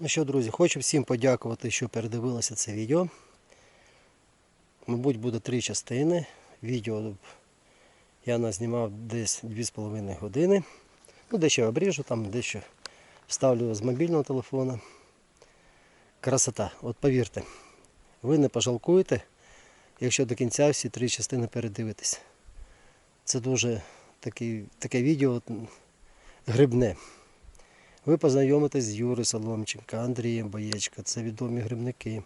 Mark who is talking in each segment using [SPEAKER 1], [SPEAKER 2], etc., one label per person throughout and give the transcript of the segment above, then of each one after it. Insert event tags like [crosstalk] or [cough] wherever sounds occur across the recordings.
[SPEAKER 1] Ну що, друзі, хочу всім подякувати, що передивилися це відео. Мабуть, буде три частини. Відео я назнімав десь 2,5 години. Ну, дещо обріжу, там дещо вставлю з мобільного телефона. Красота. От повірте, ви не пожалкуєте, якщо до кінця всі три частини передивитесь. Це дуже такий, таке відео грибне. Ви познайомитесь з Юрою Соломченко, Андрієм Боєчко, це відомі грибники.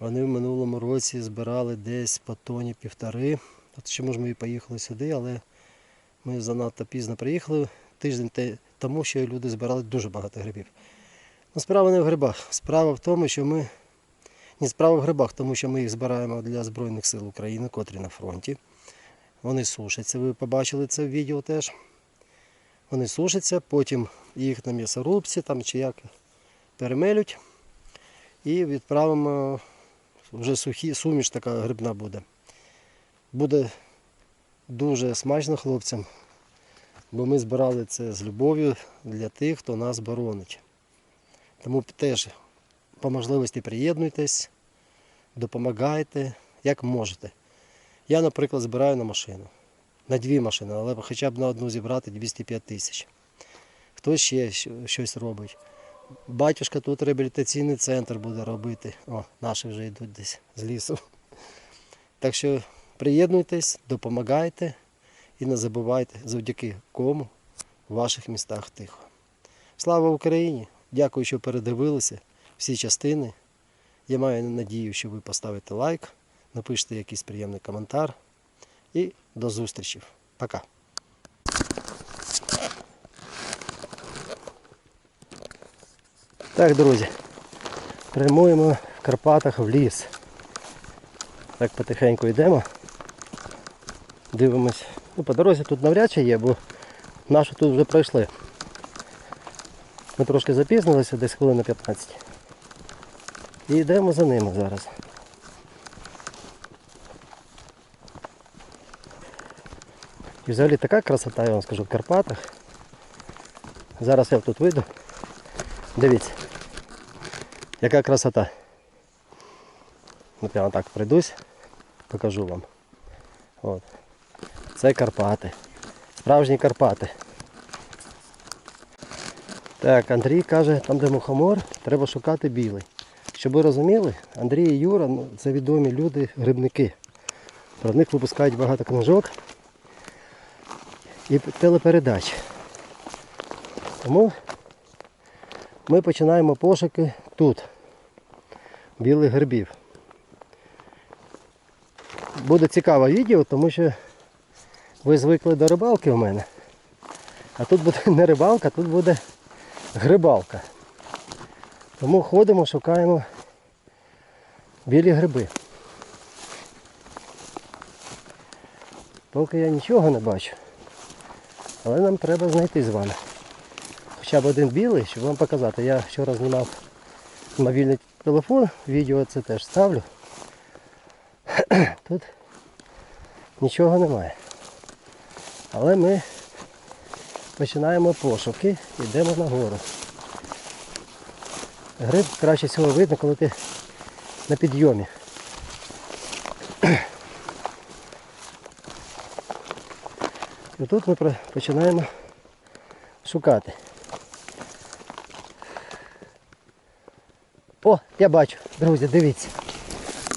[SPEAKER 1] Вони в минулому році збирали десь по тоні півтори. От чому ж ми і поїхали сюди, але ми занадто пізно приїхали тиждень тому, що люди збирали дуже багато грибів. Ну, справа не в грибах. Справа в тому, що ми. Ні, справа в грибах, тому що ми їх збираємо для Збройних сил України, котрі на фронті. Вони сушаться, ви побачили це в відео теж. Вони сушаться, потім їх на м'ясорубці там чи як перемелють і відправимо вже сухі, суміш така грибна буде. Буде дуже смачно хлопцям, бо ми збирали це з любов'ю для тих, хто нас боронить. Тому теж по можливості приєднуйтесь, допомагайте, як можете. Я, наприклад, збираю на машину. На дві машини, але хоча б на одну зібрати 205 тисяч. Хтось ще щось робить. Батюшка тут реабілітаційний центр буде робити. О, наші вже йдуть десь з лісу. Так що приєднуйтесь, допомагайте і не забувайте, завдяки кому в ваших містах тихо. Слава Україні! Дякую, що передивилися всі частини. Я маю надію, що ви поставите лайк, напишете якийсь приємний коментар. І до зустрічі. Пока. Так, друзі, прямуємо в Карпатах в ліс. Так потихеньку йдемо. Дивимось. Ну, по дорозі тут навряд чи є, бо нашу тут вже пройшли. Ми трошки запізнилися, десь хвилин на 15. І йдемо за ними зараз. І взагалі така красота, я вам скажу, в Карпатах. Зараз я тут вийду. Дивіться, яка красота. От я так пройдусь, покажу вам. От. Це Карпати. Справжні Карпати. Так, Андрій каже, там де мухомор, треба шукати білий. Щоб ви розуміли, Андрій і Юра ну, це відомі люди, грибники. Про них випускають багато книжок і телепередач. Тому ми починаємо пошуки тут, білих грибів. Буде цікаве відео, тому що ви звикли до рибалки у мене. А тут буде [laughs] не рибалка, тут буде грибалка. Тому ходимо, шукаємо білі гриби. Поки я нічого не бачу. Але нам треба знайти з вами. Хоча б один білий, щоб вам показати. Я вчора знімав мобільний телефон, відео це теж ставлю. Тут нічого немає. Але ми починаємо пошуки, йдемо нагору. Гриб краще всього видно, коли ти на підйомі. І тут ми починаємо шукати. О, я бачу, друзі, дивіться.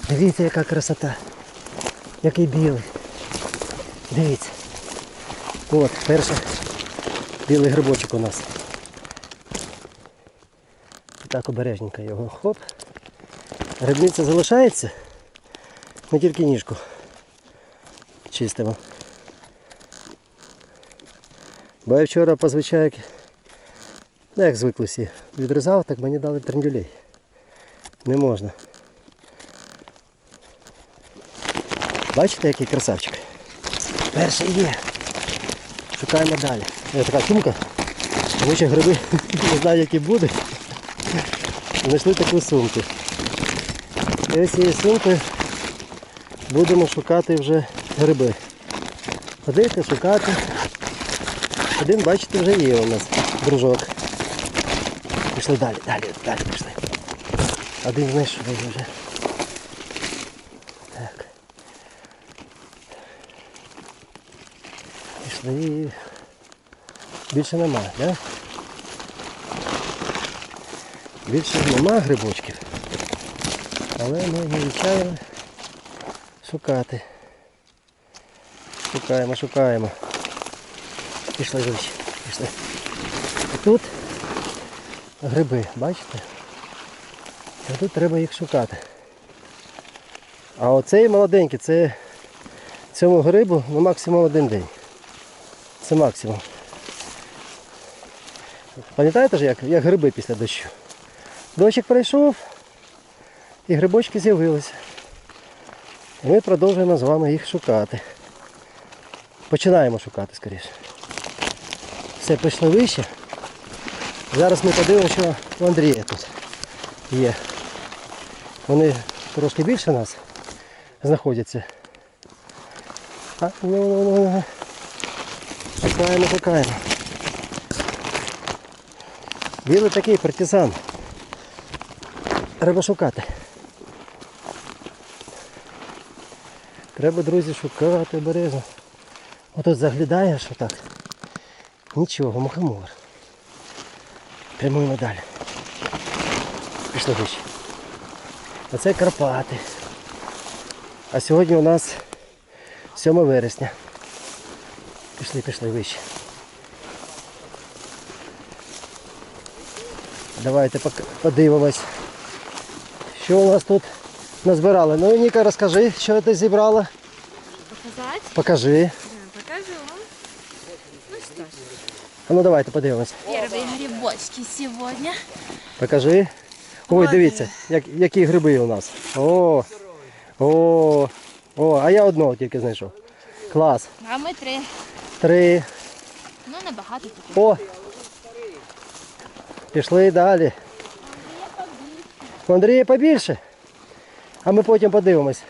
[SPEAKER 1] Дивіться, яка красота. Який білий. Дивіться. От, перший білий грибочок у нас. Так обережненько його. Хоп. Грибниця залишається. Ми тільки ніжку чистимо. Бо я вчора позвичай, ну як звикли всі, відрізав, так мені дали трендюлей. Не можна. Бачите, який красавчик? Перший є. Шукаємо далі. Є така сумка. Тому що гриби [laughs] не знаю, які будуть. Знайшли таку сумку. І ось цією сумкою будемо шукати вже гриби. Ходити, шукати. Один, бачите, вже є у нас дружок. Пішли далі, далі, далі пішли. Один знайшов вже. Так. Пішли. Більше нема, так? Да? Більше нема грибочків. Але ми не відчаємо шукати. Шукаємо, шукаємо. Пішли вище, пішли. І тут гриби, бачите? І тут треба їх шукати. А оцей молоденький, це цьому грибу ну, максимум один день. Це максимум. Пам'ятаєте ж, як, як гриби після дощу? Дощик пройшов і грибочки з'явилися. І ми продовжуємо з вами їх шукати. Починаємо шукати скоріше. Все, пішли вище. Зараз ми подивимося, що у Андрія тут є. Вони трошки більше нас знаходяться. А, ну, ну, ну, ну. Шукаємо, шукаємо. Білий такий партизан. Треба шукати. Треба, друзі, шукати обережно. Отут заглядаєш отак. Нічого, мухомор. Прямуємо далі. Пішли вище. Оце Карпати. А сьогодні у нас 7 вересня. Пішли, пішли вище. Давайте пок- подивимось. Що у нас тут назбирали? Ну, Ніка, розкажи, що ти зібрала.
[SPEAKER 2] Показать?
[SPEAKER 1] Покажи.
[SPEAKER 2] Да, покажу. Ну что ж,
[SPEAKER 1] А ну давайте подивимось.
[SPEAKER 2] первые грибочки сегодня.
[SPEAKER 1] Покажи. Ой, дивіться, як, які гриби у нас. О, о, о, а я одного тільки знайшов. Клас.
[SPEAKER 2] А ми три.
[SPEAKER 1] Три.
[SPEAKER 2] Ну, набагато тут.
[SPEAKER 1] О! Пішли далі. У Андрія побільше. А ми потім подивимось.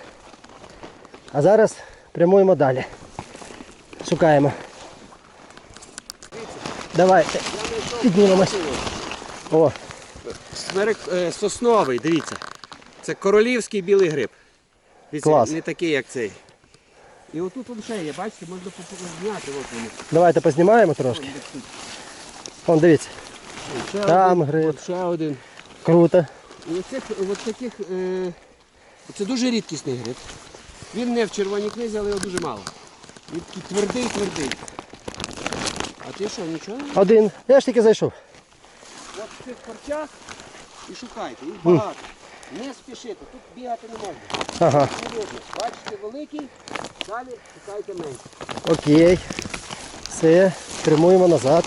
[SPEAKER 1] А зараз прямуємо далі. Шукаємо. Давайте. Піднімемось. О,
[SPEAKER 3] Смерек е, сосновий, дивіться. Це королівський білий гриб. Дивіться,
[SPEAKER 1] Клас.
[SPEAKER 3] не такий, як цей. І отут он ще є, бачите, можна зняти. От вони.
[SPEAKER 1] давайте познімаємо трошки. Вон дивіться.
[SPEAKER 3] Ще
[SPEAKER 1] Там
[SPEAKER 3] один,
[SPEAKER 1] гриб.
[SPEAKER 3] от ще один.
[SPEAKER 1] Круто.
[SPEAKER 3] І оцих, от таких, е, це дуже рідкісний гриб. Він не в червоній книзі, але його дуже мало. Він такий твердий, твердий. А ти що, нічого?
[SPEAKER 1] Один. Я ж тільки зайшов.
[SPEAKER 3] От в цих корчах і шукайте, їх багато. Не спішите, тут бігати не можна.
[SPEAKER 1] Ага.
[SPEAKER 3] Не видно. Бачите, великий, далі шукайте менше.
[SPEAKER 1] Окей. Все, прямуємо назад.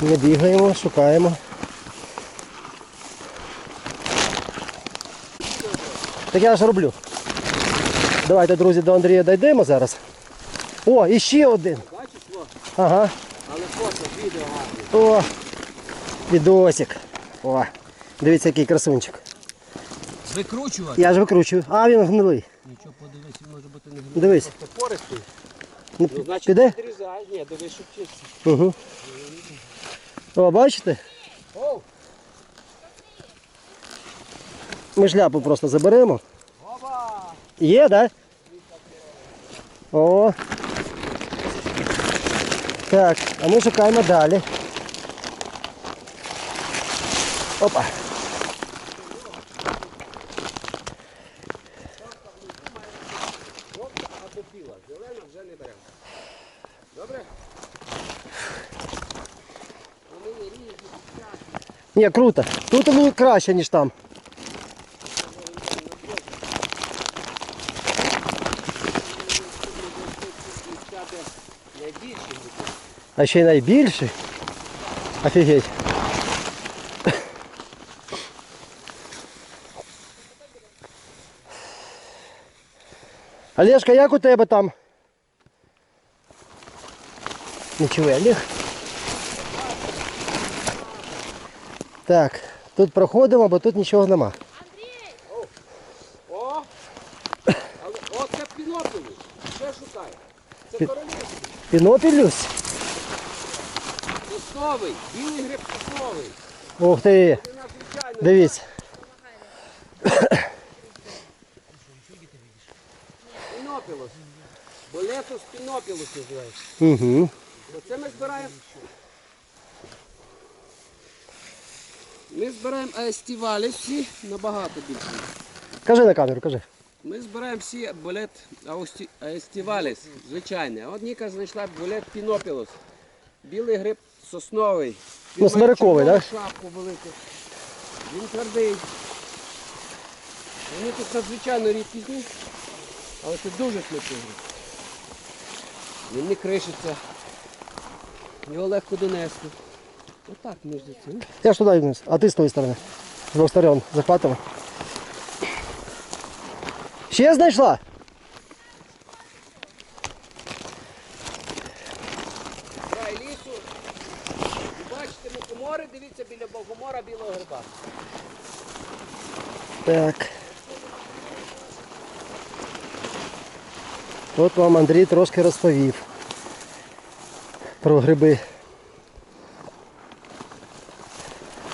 [SPEAKER 1] Не бігаємо, шукаємо. Так я ж роблю. Давайте, друзі, до Андрія дійдемо зараз. О, і ще один.
[SPEAKER 3] Бачиш, о,
[SPEAKER 1] Ага.
[SPEAKER 3] але фото, відео гарне.
[SPEAKER 1] О, відосик. О, дивіться, який красунчик.
[SPEAKER 3] Викручувати.
[SPEAKER 1] Я ж викручую. А, він гнилий.
[SPEAKER 3] Нічого подивись, він може бути не гнилий.
[SPEAKER 1] Дивись.
[SPEAKER 3] Просто.
[SPEAKER 1] Ну,
[SPEAKER 3] Ну, значить,
[SPEAKER 1] піде?
[SPEAKER 3] підрізай. Ні, дивись, щоб чисто.
[SPEAKER 1] Угу. О, бачите?
[SPEAKER 3] Оу,
[SPEAKER 1] Ми шляпу просто заберемо.
[SPEAKER 3] оба!
[SPEAKER 1] Є, так? Да? О. Так, а ми шукаємо далі. Опа. Ні, круто. Тут ну, краще, ніж там.
[SPEAKER 3] Дівчата найбільші.
[SPEAKER 1] А ще й найбільший. Офігеть. Олежка, як у тебе там? Нічого, Олег. Так, тут проходимо, бо тут нічого нема.
[SPEAKER 3] О! Але, о, це пінопові. Ще шукай. Це королівський.
[SPEAKER 1] Пінопілюсь.
[SPEAKER 3] Сосновий. Білий гриб сосновий.
[SPEAKER 1] Ух ти! Дивіться.
[SPEAKER 3] Пінопілос. Болетус пінопілос називається.
[SPEAKER 1] Угу.
[SPEAKER 3] Оце ми збираємо. Ми збираємо аестіваліс всі набагато більше.
[SPEAKER 1] Кажи на камеру, кажи.
[SPEAKER 3] Ми збираємо всі болет аестіваліс, звичайний. А от Ніка знайшла болет пінопілос. Білий гриб сосновий.
[SPEAKER 1] Ну, смириковий, так?
[SPEAKER 3] шапку велику. Він твердий. Вони тут надзвичайно рідкісні, але це дуже смачний гриб. Він не кришиться. Його легко донести. Отак між цим.
[SPEAKER 1] Я ж туди вниз, а ти з тої сторони. З двох сторон захватимо. Ще знайшла?
[SPEAKER 3] Край лісу. І бачите мухомори, дивіться біля мухомора білого гриба.
[SPEAKER 1] Так. От вам Андрій трошки розповів про гриби.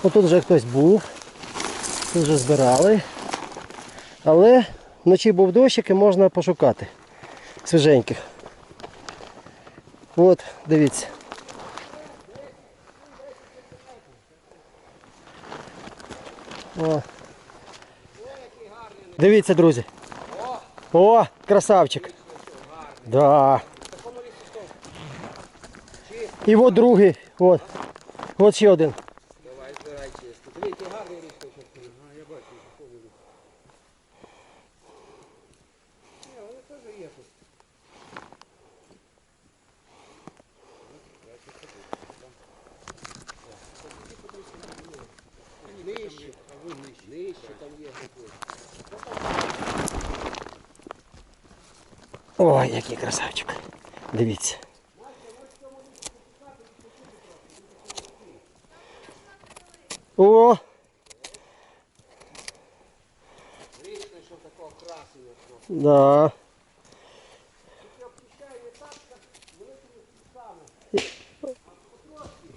[SPEAKER 1] Ну, тут вже хтось був, тут вже збирали. Але вночі був дощик і можна пошукати свіженьких. От, дивіться. О. Дивіться, друзі. О, красавчик. Да. І от другий. От. От ще один. Ой, який красавчик. Дивіться. О!
[SPEAKER 3] Річ знайшов такого красення.
[SPEAKER 1] Да.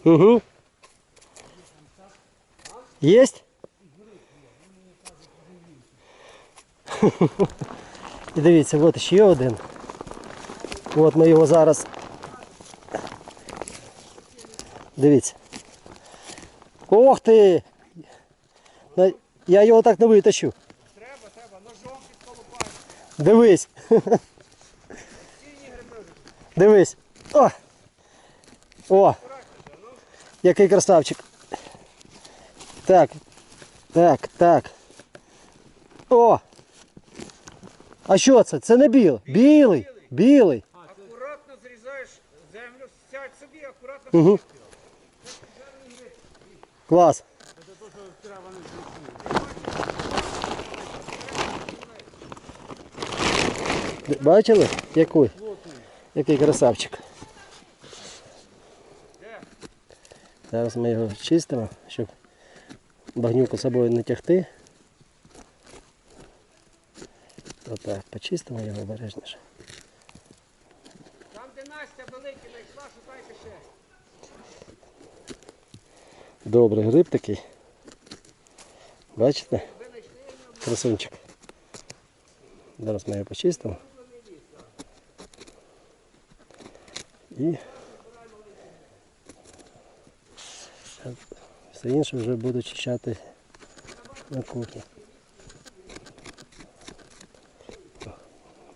[SPEAKER 1] Угу. Есть? [laughs] І дивіться, от ще один. От ми його зараз. Дивіться. Ох ти! Я його так не витащу.
[SPEAKER 3] Треба, треба, ножом підколупати.
[SPEAKER 1] Дивись. Дивись. О! О! Який красавчик. Так. Так, так. О! А що це? Це не білий. Білий. Білий. Угу. Клас. Бачили? Який? Який красавчик. Зараз ми його чистимо, щоб багнюку з собою не тягти. Отак, почистимо його обережніше.
[SPEAKER 3] Там, де Настя великий знайшла, шукайте ще.
[SPEAKER 1] Добрий гриб такий. Бачите? Красунчик. Зараз ми його почистимо. І все інше вже буду чищати на кухні.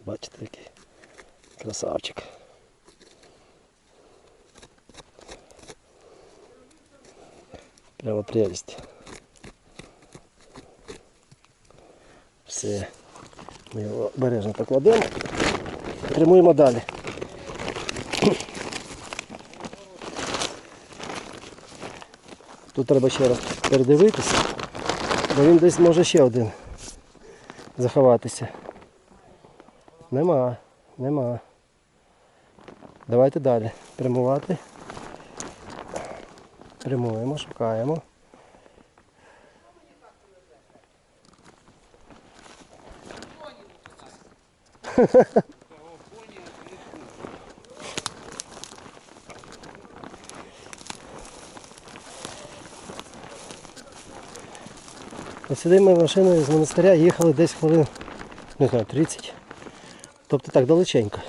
[SPEAKER 1] Бачите, який красавчик. Прямо прелесть. Все. Ми його обережно покладемо. Прямуємо далі. Тут треба ще раз передивитися, бо він десь може ще один заховатися. Нема, нема. Давайте далі. Прямувати. Прямуємо, шукаємо. [laughs] Сюди ми машиною з монастиря їхали десь хвилин, не знаю, 30. Тобто так далеченько.